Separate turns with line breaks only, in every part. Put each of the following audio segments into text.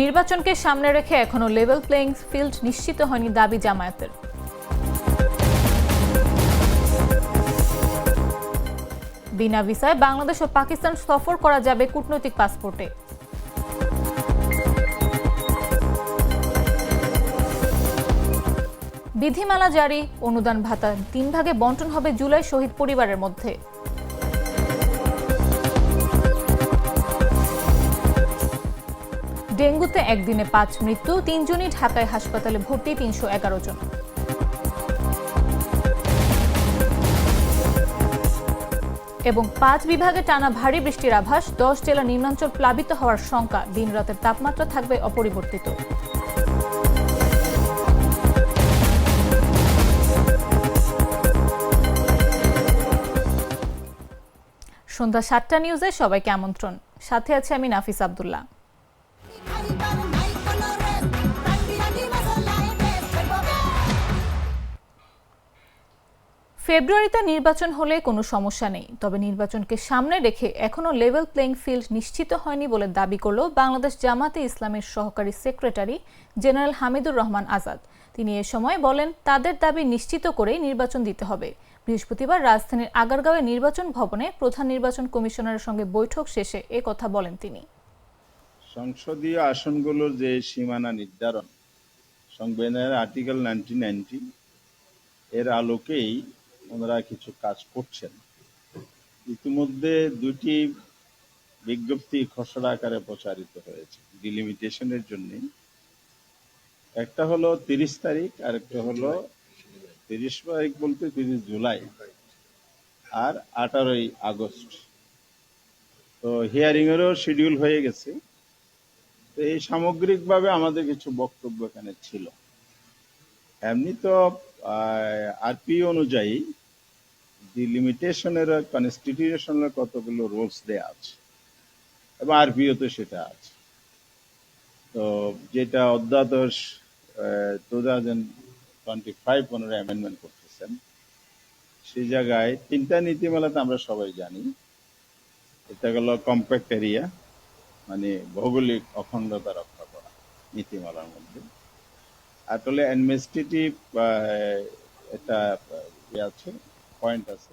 নির্বাচনকে সামনে রেখে এখনও লেভেল প্লেয়িং ফিল্ড নিশ্চিত হয়নি দাবি জামায়াতের বিনা ভিসায় বাংলাদেশ ও পাকিস্তান সফর করা যাবে কূটনৈতিক পাসপোর্টে বিধিমালা জারি অনুদান ভাতা তিন ভাগে বন্টন হবে জুলাই শহীদ পরিবারের মধ্যে ডেঙ্গুতে একদিনে পাঁচ মৃত্যু তিনজনই ঢাকায় হাসপাতালে ভর্তি তিনশো এগারো জন এবং পাঁচ বিভাগে টানা ভারী বৃষ্টির আভাস দশ জেলা নিম্নাঞ্চল প্লাবিত হওয়ার শঙ্কা দিন রাতের তাপমাত্রা থাকবে অপরিবর্তিত সন্ধ্যা সাতটা নিউজে সবাইকে আমন্ত্রণ সাথে আছে আমি নাফিস আবদুল্লাহ ফেব্রুয়ারিতে নির্বাচন হলে কোনো সমস্যা নেই তবে নির্বাচনকে সামনে রেখে এখনও লেভেল প্লেইং ফিল্ড নিশ্চিত হয়নি বলে দাবি করল বাংলাদেশ জামাতে ইসলামের সহকারী সেক্রেটারি জেনারেল হামিদুর রহমান আজাদ তিনি এ সময় বলেন তাদের দাবি নিশ্চিত করেই নির্বাচন দিতে হবে বৃহস্পতিবার রাজধানীর আগারগাঁওয়ে নির্বাচন ভবনে প্রধান নির্বাচন কমিশনারের সঙ্গে বৈঠক শেষে এ কথা বলেন তিনি
সংসদীয় আসনগুলোর যে সীমানা নির্ধারণ সংবিধানের আর্টিকেল নাইনটিন নাইনটি এর আলোকেই ওনারা কিছু কাজ করছেন ইতিমধ্যে দুটি বিজ্ঞপ্তি খসড়া আকারে প্রচারিত হয়েছে ডিলিমিটেশনের জন্য একটা হলো তিরিশ তারিখ আর একটা হলো তিরিশ তারিখ বলতে তিরিশ জুলাই আর আঠারোই আগস্ট তো হিয়ারিং এরও শিডিউল হয়ে গেছে তো এই সামগ্রিকভাবে আমাদের কিছু বক্তব্য এখানে ছিল এমনি তো আরপি অনুযায়ী দি লিমিটেশনের কনস্টিটিউশনের কতগুলো রুলস দেওয়া আছে এবং তো সেটা আছে তো যেটা অধ্যাদশ টু থাউজেন্ড টোয়েন্টি ফাইভ ওনারা অ্যামেন্ডমেন্ট করতেছেন সে জায়গায় তিনটা নীতিমালা তো আমরা সবাই জানি এটা গেল কম্প্যাক্ট এরিয়া মানে ভৌগোলিক অখণ্ডতা রক্ষা করা নীতিমালার মধ্যে আসলে অ্যাডমিনিস্ট্রেটিভ একটা ইয়ে আছে পয়েন্ট আছে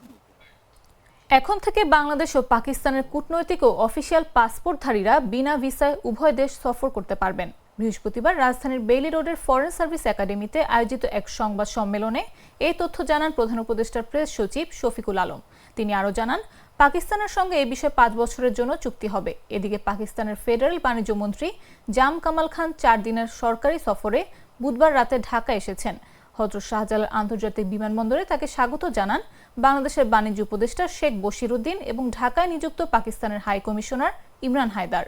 এখন থেকে বাংলাদেশ ও পাকিস্তানের কূটনৈতিক ও অফিসিয়াল পাসপোর্টধারীরা বিনা ভিসায় উভয় দেশ সফর করতে পারবেন বৃহস্পতিবার রাজধানীর বেইলি রোডের ফরেন সার্ভিস একাডেমিতে আয়োজিত এক সংবাদ সম্মেলনে এই তথ্য জানান প্রধান উপদেষ্টার প্রেস সচিব শফিকুল আলম তিনি আরও জানান পাকিস্তানের সঙ্গে এ বিষয়ে পাঁচ বছরের জন্য চুক্তি হবে এদিকে পাকিস্তানের ফেডারেল বাণিজ্য মন্ত্রী জাম কামাল খান চার দিনের সরকারি সফরে বুধবার রাতে ঢাকা এসেছেন হজরত শাহজালাল আন্তর্জাতিক বিমানবন্দরে তাকে স্বাগত জানান বাংলাদেশের বাণিজ্য উপদেষ্টা শেখ বশিরুদ্দিন এবং ঢাকায় নিযুক্ত পাকিস্তানের হাই কমিশনার ইমরান হায়দার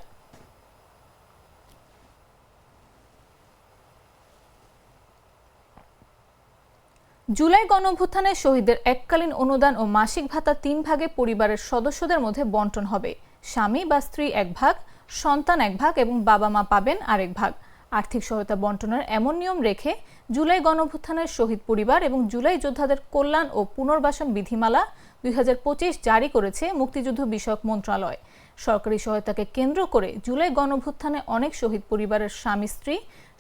জুলাই গণঅভ্যুত্থানে শহীদদের এককালীন অনুদান ও মাসিক ভাতা তিন ভাগে পরিবারের সদস্যদের মধ্যে বন্টন হবে স্বামী বা স্ত্রী এক ভাগ সন্তান এক ভাগ এবং বাবা মা পাবেন আরেক ভাগ আর্থিক সহায়তা বন্টনের এমন নিয়ম রেখে জুলাই গণভুত্থানের শহীদ পরিবার এবং জুলাই যোদ্ধাদের কল্যাণ ও পুনর্বাসন বিধিমালা দুই জারি করেছে মুক্তিযুদ্ধ বিষয়ক মন্ত্রণালয় সরকারি সহায়তাকে কেন্দ্র করে জুলাই গণভুত্থানে অনেক শহীদ পরিবারের স্বামী স্ত্রী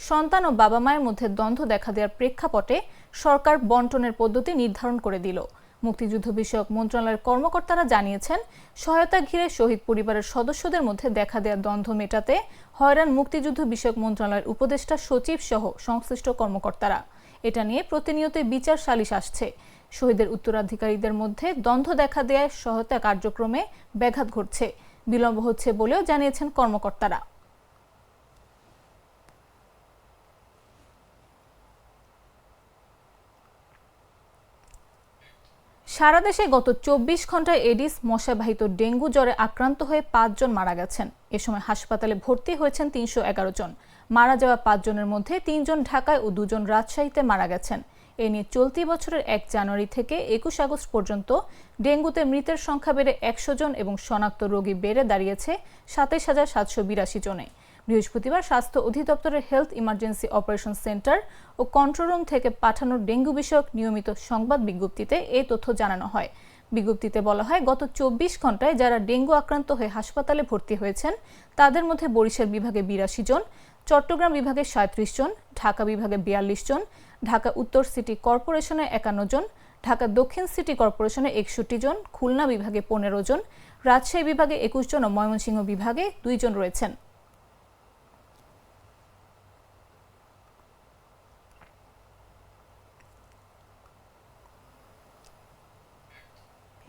সন্তান ও বাবা মায়ের মধ্যে দ্বন্দ্ব দেখা দেওয়ার প্রেক্ষাপটে সরকার বন্টনের পদ্ধতি নির্ধারণ করে দিল মুক্তিযুদ্ধ বিষয়ক মন্ত্রণালয়ের কর্মকর্তারা জানিয়েছেন সহায়তা ঘিরে শহীদ পরিবারের সদস্যদের মধ্যে দেখা দেওয়া দ্বন্দ্ব মেটাতে হয়রান মুক্তিযুদ্ধ বিষয়ক মন্ত্রণালয়ের উপদেষ্টা সচিব সহ সংশ্লিষ্ট কর্মকর্তারা এটা নিয়ে প্রতিনিয়ত বিচার সালিশ আসছে শহীদের উত্তরাধিকারীদের মধ্যে দ্বন্দ্ব দেখা দেয় সহায়তা কার্যক্রমে ব্যাঘাত ঘটছে বিলম্ব হচ্ছে বলেও জানিয়েছেন কর্মকর্তারা সারা দেশে গত চব্বিশ ঘন্টায় এডিস মশাবাহিত ডেঙ্গু জ্বরে আক্রান্ত হয়ে পাঁচজন মারা গেছেন এ সময় হাসপাতালে ভর্তি হয়েছেন তিনশো এগারো জন মারা যাওয়া পাঁচজনের মধ্যে তিনজন ঢাকায় ও দুজন রাজশাহীতে মারা গেছেন এ নিয়ে চলতি বছরের এক জানুয়ারি থেকে একুশ আগস্ট পর্যন্ত ডেঙ্গুতে মৃতের সংখ্যা বেড়ে একশো জন এবং শনাক্ত রোগী বেড়ে দাঁড়িয়েছে সাতাশ হাজার সাতশো বিরাশি জনে বৃহস্পতিবার স্বাস্থ্য অধিদপ্তরের হেলথ ইমার্জেন্সি অপারেশন সেন্টার ও কন্ট্রোল রুম থেকে পাঠানো ডেঙ্গু বিষয়ক নিয়মিত সংবাদ বিজ্ঞপ্তিতে এই তথ্য জানানো হয় বিজ্ঞপ্তিতে বলা হয় গত চব্বিশ ঘন্টায় যারা ডেঙ্গু আক্রান্ত হয়ে হাসপাতালে ভর্তি হয়েছেন তাদের মধ্যে বরিশাল বিভাগে বিরাশি জন চট্টগ্রাম বিভাগে সাঁত্রিশ জন ঢাকা বিভাগে বিয়াল্লিশ জন ঢাকা উত্তর সিটি কর্পোরেশনে একান্ন জন ঢাকা দক্ষিণ সিটি কর্পোরেশনে একষট্টি জন খুলনা বিভাগে পনেরো জন রাজশাহী বিভাগে একুশ জন ও ময়মনসিংহ বিভাগে দুইজন রয়েছেন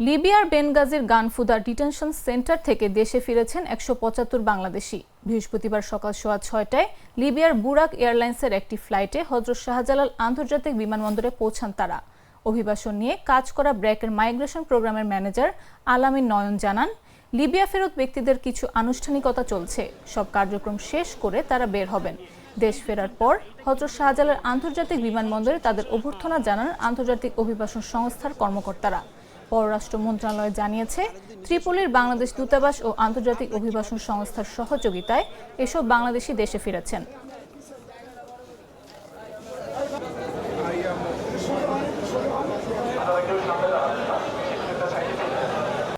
লিবিয়ার বেনগাজির গানফুদা ডিটেনশন সেন্টার থেকে দেশে ফিরেছেন একশো পঁচাত্তর বাংলাদেশি বৃহস্পতিবার সকাল সোয়া ছয়টায় লিবিয়ার বুরাক এয়ারলাইন্সের একটি ফ্লাইটে হজরত শাহজালাল আন্তর্জাতিক বিমানবন্দরে পৌঁছান তারা অভিবাসন নিয়ে কাজ করা ব্র্যাকের মাইগ্রেশন প্রোগ্রামের ম্যানেজার আলামিন নয়ন জানান লিবিয়া ফেরত ব্যক্তিদের কিছু আনুষ্ঠানিকতা চলছে সব কার্যক্রম শেষ করে তারা বের হবেন দেশ ফেরার পর হজরত শাহজালাল আন্তর্জাতিক বিমানবন্দরে তাদের অভ্যর্থনা জানান আন্তর্জাতিক অভিবাসন সংস্থার কর্মকর্তারা পররাষ্ট্র মন্ত্রণালয় জানিয়েছে ত্রিপোলির বাংলাদেশ দূতাবাস ও আন্তর্জাতিক অভিবাসন সংস্থার সহযোগিতায় এসব বাংলাদেশি দেশে ফিরেছেন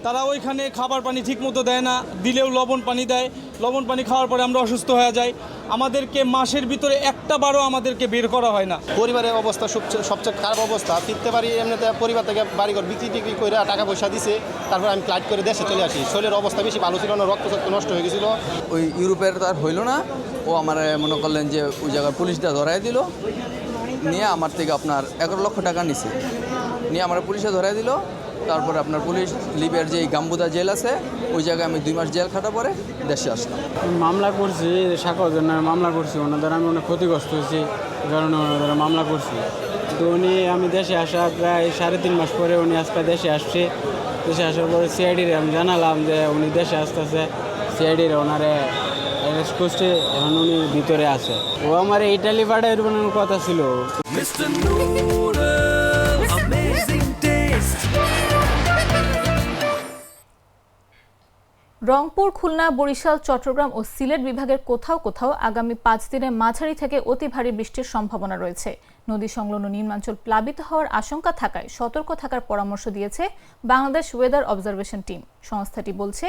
তারা ওইখানে খাবার পানি ঠিকমতো দেয় না দিলেও লবণ পানি দেয় লবণ পানি খাওয়ার পরে আমরা অসুস্থ হয়ে যাই আমাদেরকে মাসের ভিতরে একটা বারও আমাদেরকে বের করা হয় না
পরিবারের অবস্থা সবচেয়ে সবচেয়ে খারাপ অবস্থা ফিরতে পারি এমনিতে পরিবার থেকে বাড়িঘর বিক্রি টিক্রি করে টাকা পয়সা দিছে তারপর আমি ফ্লাইট করে দেশে চলে আসি শরীরের অবস্থা বেশি ভালো ছিল না রক্ত নষ্ট হয়ে গেছিলো
ওই ইউরোপের তো আর হইলো না ও আমার মনে করলেন যে ওই জায়গার পুলিশটা ধরাই দিল নিয়ে আমার থেকে আপনার এগারো লক্ষ টাকা নিছে নিয়ে আমার পুলিশে ধরাই দিল তারপর আপনার পুলিশ লিবিয়ার যে গাম্বুদা জেল আছে ওই জায়গায় আমি দুই মাস জেল খাটা পরে দেশে আসলাম
মামলা করছি শাখা মামলা করছি ওনাদের আমি অনেক ক্ষতিগ্রস্ত হয়েছি কারণে ওনাদের মামলা করছি তো উনি আমি দেশে আসা প্রায় সাড়ে তিন মাস পরে উনি আজকে দেশে আসছে দেশে আসার পরে সিআইডির আমি জানালাম যে উনি দেশে আসতেছে সিআইডির ওনারে অ্যারেস্ট এখন উনি ভিতরে আছে ও আমার ইটালি পাঠায় কথা ছিল
রংপুর খুলনা বরিশাল চট্টগ্রাম ও সিলেট বিভাগের কোথাও কোথাও আগামী পাঁচ দিনে মাঝারি থেকে অতি ভারী বৃষ্টির সম্ভাবনা রয়েছে নদী সংলগ্ন নিম্নাঞ্চল প্লাবিত হওয়ার আশঙ্কা থাকায় সতর্ক থাকার পরামর্শ দিয়েছে বাংলাদেশ ওয়েদার অবজারভেশন টিম সংস্থাটি বলছে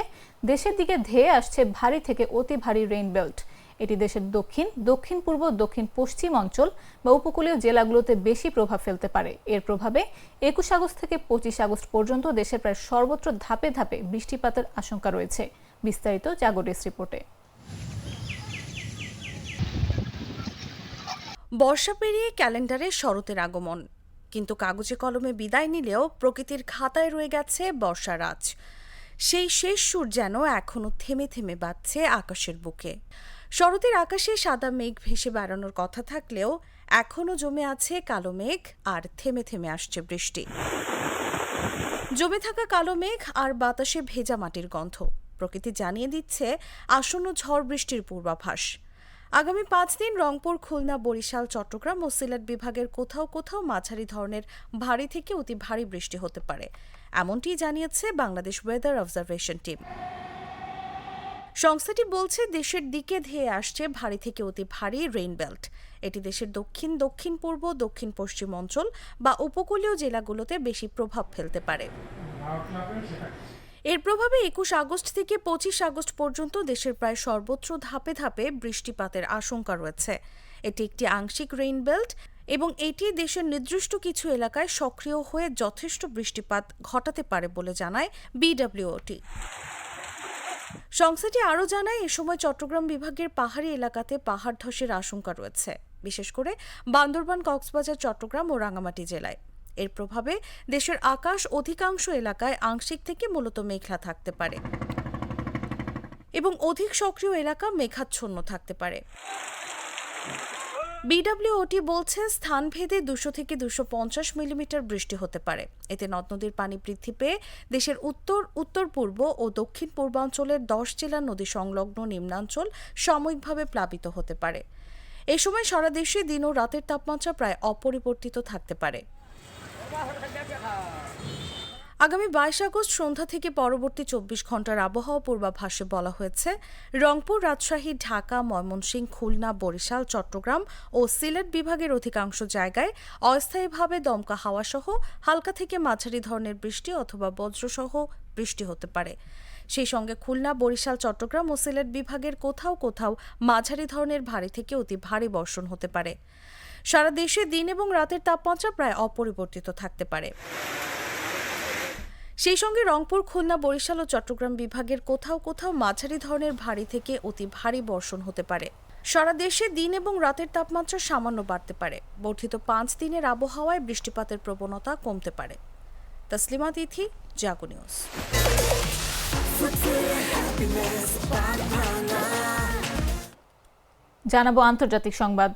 দেশের দিকে ধেয়ে আসছে ভারী থেকে অতি ভারী রেইন বেল্ট এটি দেশের দক্ষিণ দক্ষিণ পূর্ব দক্ষিণ পশ্চিম অঞ্চল বা উপকূলীয় জেলাগুলোতে বেশি প্রভাব ফেলতে পারে এর প্রভাবে একুশ আগস্ট থেকে পঁচিশ আগস্ট পর্যন্ত দেশের প্রায় সর্বত্র ধাপে ধাপে বৃষ্টিপাতের আশঙ্কা রয়েছে বিস্তারিত জাগরেস রিপোর্টে বর্ষা পেরিয়ে ক্যালেন্ডারে শরতের আগমন কিন্তু কাগজে কলমে বিদায় নিলেও প্রকৃতির খাতায় রয়ে গেছে বর্ষারাজ সেই শেষ সুর যেন এখনও থেমে থেমে বাজছে আকাশের বুকে শরতের আকাশে সাদা মেঘ ভেসে বেড়ানোর কথা থাকলেও এখনও জমে আছে কালো মেঘ আর থেমে থেমে আসছে বৃষ্টি জমে থাকা কালো মেঘ আর বাতাসে ভেজা মাটির গন্ধ প্রকৃতি জানিয়ে দিচ্ছে আসন্ন ঝড় বৃষ্টির পূর্বাভাস আগামী পাঁচ দিন রংপুর খুলনা বরিশাল চট্টগ্রাম ও সিলেট বিভাগের কোথাও কোথাও মাঝারি ধরনের ভারী থেকে অতি ভারী বৃষ্টি হতে পারে এমনটি জানিয়েছে বাংলাদেশ ওয়েদার অবজারভেশন টিম সংস্থাটি বলছে দেশের দিকে ধেয়ে আসছে ভারী থেকে অতি ভারী রেইনবেল্ট এটি দেশের দক্ষিণ দক্ষিণ পূর্ব দক্ষিণ পশ্চিম অঞ্চল বা উপকূলীয় জেলাগুলোতে বেশি প্রভাব ফেলতে পারে এর প্রভাবে একুশ আগস্ট থেকে পঁচিশ আগস্ট পর্যন্ত দেশের প্রায় সর্বত্র ধাপে ধাপে বৃষ্টিপাতের আশঙ্কা রয়েছে এটি একটি আংশিক রেইনবেল্ট এবং এটি দেশের নির্দিষ্ট কিছু এলাকায় সক্রিয় হয়ে যথেষ্ট বৃষ্টিপাত ঘটাতে পারে বলে জানায় বিডব্লিউটি সংস্থাটি আরও জানায় এ সময় চট্টগ্রাম বিভাগের পাহাড়ি এলাকাতে পাহাড় ধসের আশঙ্কা রয়েছে বিশেষ করে বান্দরবান কক্সবাজার চট্টগ্রাম ও রাঙামাটি জেলায় এর প্রভাবে দেশের আকাশ অধিকাংশ এলাকায় আংশিক থেকে মূলত মেঘলা থাকতে পারে এবং অধিক সক্রিয় এলাকা মেঘাচ্ছন্ন থাকতে পারে বিডব্লিউটি বলছে স্থানভেদে দুশো থেকে দুশো পঞ্চাশ মিলিমিটার বৃষ্টি হতে পারে এতে নদ নদীর পানি বৃদ্ধি পেয়ে দেশের উত্তর উত্তর পূর্ব ও দক্ষিণ পূর্বাঞ্চলের দশ জেলার নদী সংলগ্ন নিম্নাঞ্চল সাময়িকভাবে প্লাবিত হতে পারে এ সময় সারা দেশে দিন ও রাতের তাপমাত্রা প্রায় অপরিবর্তিত থাকতে পারে আগামী বাইশ আগস্ট সন্ধ্যা থেকে পরবর্তী চব্বিশ ঘন্টার আবহাওয়া পূর্বাভাসে বলা হয়েছে রংপুর রাজশাহী ঢাকা ময়মনসিংহ খুলনা বরিশাল চট্টগ্রাম ও সিলেট বিভাগের অধিকাংশ জায়গায় অস্থায়ীভাবে দমকা হাওয়াসহ হালকা থেকে মাঝারি ধরনের বৃষ্টি অথবা বজ্রসহ বৃষ্টি হতে পারে সেই সঙ্গে খুলনা বরিশাল চট্টগ্রাম ও সিলেট বিভাগের কোথাও কোথাও মাঝারি ধরনের ভারী থেকে অতি ভারী বর্ষণ হতে পারে সারা দেশে দিন এবং রাতের তাপমাত্রা প্রায় অপরিবর্তিত থাকতে পারে সেই সঙ্গে রংপুর খুলনা বরিশাল ও চট্টগ্রাম বিভাগের কোথাও কোথাও মাঝারি ধরনের ভারী থেকে অতি ভারী বর্ষণ হতে পারে সারা দেশে দিন এবং রাতের তাপমাত্রা সামান্য বাড়তে পারে বর্ধিত পাঁচ দিনের আবহাওয়ায় বৃষ্টিপাতের প্রবণতা কমতে পারে তসলিমা তিথি জাগো নিউজ জানাবো আন্তর্জাতিক সংবাদ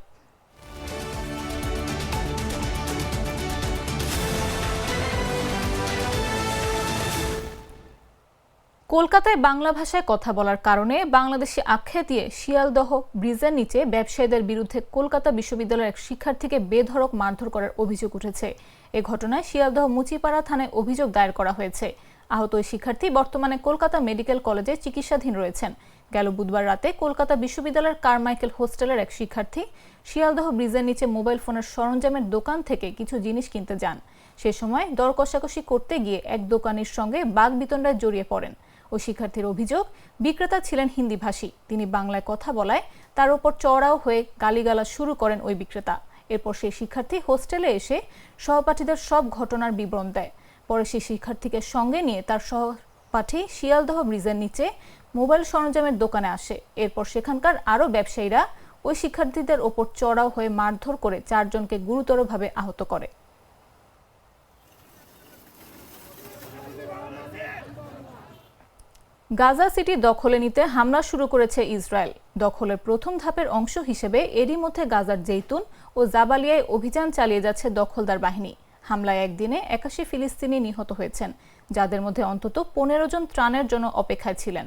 কলকাতায় বাংলা ভাষায় কথা বলার কারণে বাংলাদেশি আখ্যা দিয়ে শিয়ালদহ ব্রিজের নিচে ব্যবসায়ীদের বিরুদ্ধে কলকাতা বিশ্ববিদ্যালয়ের এক শিক্ষার্থীকে বেধড়ক মারধর করার অভিযোগ উঠেছে এ ঘটনায় শিয়ালদহ মুচিপাড়া থানায় অভিযোগ দায়ের করা হয়েছে আহত ওই শিক্ষার্থী বর্তমানে কলকাতা মেডিকেল কলেজে চিকিৎসাধীন রয়েছেন গেল বুধবার রাতে কলকাতা বিশ্ববিদ্যালয়ের কারমাইকেল হোস্টেলের এক শিক্ষার্থী শিয়ালদহ ব্রিজের নিচে মোবাইল ফোনের সরঞ্জামের দোকান থেকে কিছু জিনিস কিনতে যান সে সময় দর কষাকষি করতে গিয়ে এক দোকানির সঙ্গে বাঘ বিতণ্ডায় জড়িয়ে পড়েন ওই শিক্ষার্থীর অভিযোগ বিক্রেতা ছিলেন হিন্দিভাষী তিনি বাংলায় কথা বলায় তার ওপর চড়াও হয়ে গালিগালা শুরু করেন ওই বিক্রেতা এরপর সেই শিক্ষার্থী হোস্টেলে এসে সহপাঠীদের সব ঘটনার বিবরণ দেয় পরে সেই শিক্ষার্থীকে সঙ্গে নিয়ে তার সহপাঠী শিয়ালদহ ব্রিজের নিচে মোবাইল সরঞ্জামের দোকানে আসে এরপর সেখানকার আরও ব্যবসায়ীরা ওই শিক্ষার্থীদের ওপর চড়াও হয়ে মারধর করে চারজনকে গুরুতরভাবে আহত করে গাজা সিটি দখলে নিতে হামলা শুরু করেছে ইসরায়েল দখলের প্রথম ধাপের অংশ হিসেবে এরই মধ্যে গাজার জৈতুন ও জাবালিয়ায় অভিযান চালিয়ে যাচ্ছে দখলদার বাহিনী হামলায় একদিনে একাশি ফিলিস্তিনি নিহত হয়েছেন যাদের মধ্যে অন্তত পনেরো জন ত্রাণের জন্য অপেক্ষায় ছিলেন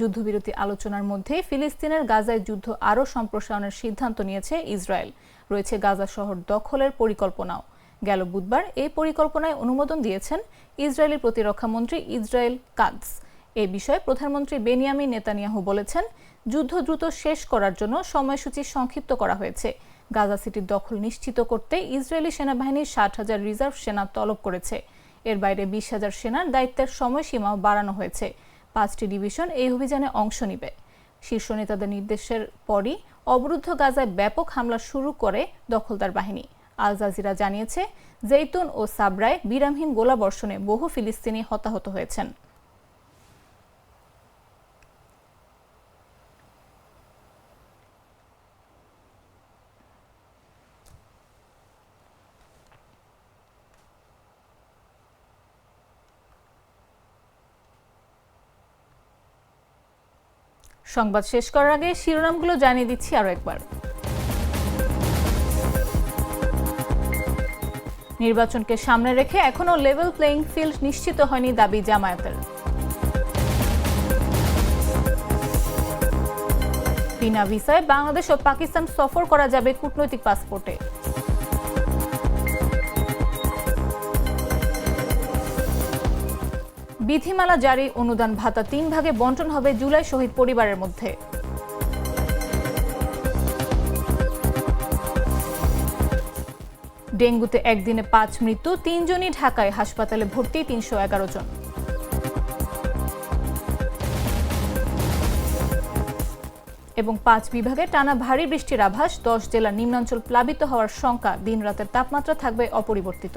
যুদ্ধবিরতি আলোচনার মধ্যে ফিলিস্তিনের গাজায় যুদ্ধ আরও সম্প্রসারণের সিদ্ধান্ত নিয়েছে ইসরায়েল রয়েছে গাজা শহর দখলের পরিকল্পনাও গেল বুধবার এই পরিকল্পনায় অনুমোদন দিয়েছেন ইসরায়েলি প্রতিরক্ষামন্ত্রী ইসরায়েল কাদস এ বিষয়ে প্রধানমন্ত্রী বেনিয়ামিন নেতানিয়াহু বলেছেন যুদ্ধ দ্রুত শেষ করার জন্য সময়সূচি সংক্ষিপ্ত করা হয়েছে গাজা সিটির দখল নিশ্চিত করতে ইসরায়েলি সেনাবাহিনী ষাট হাজার রিজার্ভ সেনা তলব করেছে এর বাইরে বিশ হাজার সেনার দায়িত্বের সময়সীমাও বাড়ানো হয়েছে পাঁচটি ডিভিশন এই অভিযানে অংশ নিবে শীর্ষ নেতাদের নির্দেশের পরই অবরুদ্ধ গাজায় ব্যাপক হামলা শুরু করে দখলদার বাহিনী আল জাজিরা জানিয়েছে জৈতুন ও সাবরায় বিরামহীন গোলাবর্ষণে বহু ফিলিস্তিনি হতাহত হয়েছেন সংবাদ শেষ করার আগে শিরোনামগুলো জানিয়ে দিচ্ছি আরও একবার নির্বাচনকে সামনে রেখে এখনও লেভেল প্লেইং ফিল্ড নিশ্চিত হয়নি দাবি জামায়াতের বিনা ভিসায় বাংলাদেশ ও পাকিস্তান সফর করা যাবে কূটনৈতিক পাসপোর্টে বিধিমালা জারি অনুদান ভাতা তিন ভাগে বন্টন হবে জুলাই শহীদ পরিবারের মধ্যে ডেঙ্গুতে একদিনে পাঁচ মৃত্যু তিনজনই ঢাকায় হাসপাতালে ভর্তি তিনশো এগারো জন এবং পাঁচ বিভাগে টানা ভারী বৃষ্টির আভাস দশ জেলার নিম্নাঞ্চল প্লাবিত হওয়ার শঙ্কা দিনরাতের তাপমাত্রা থাকবে অপরিবর্তিত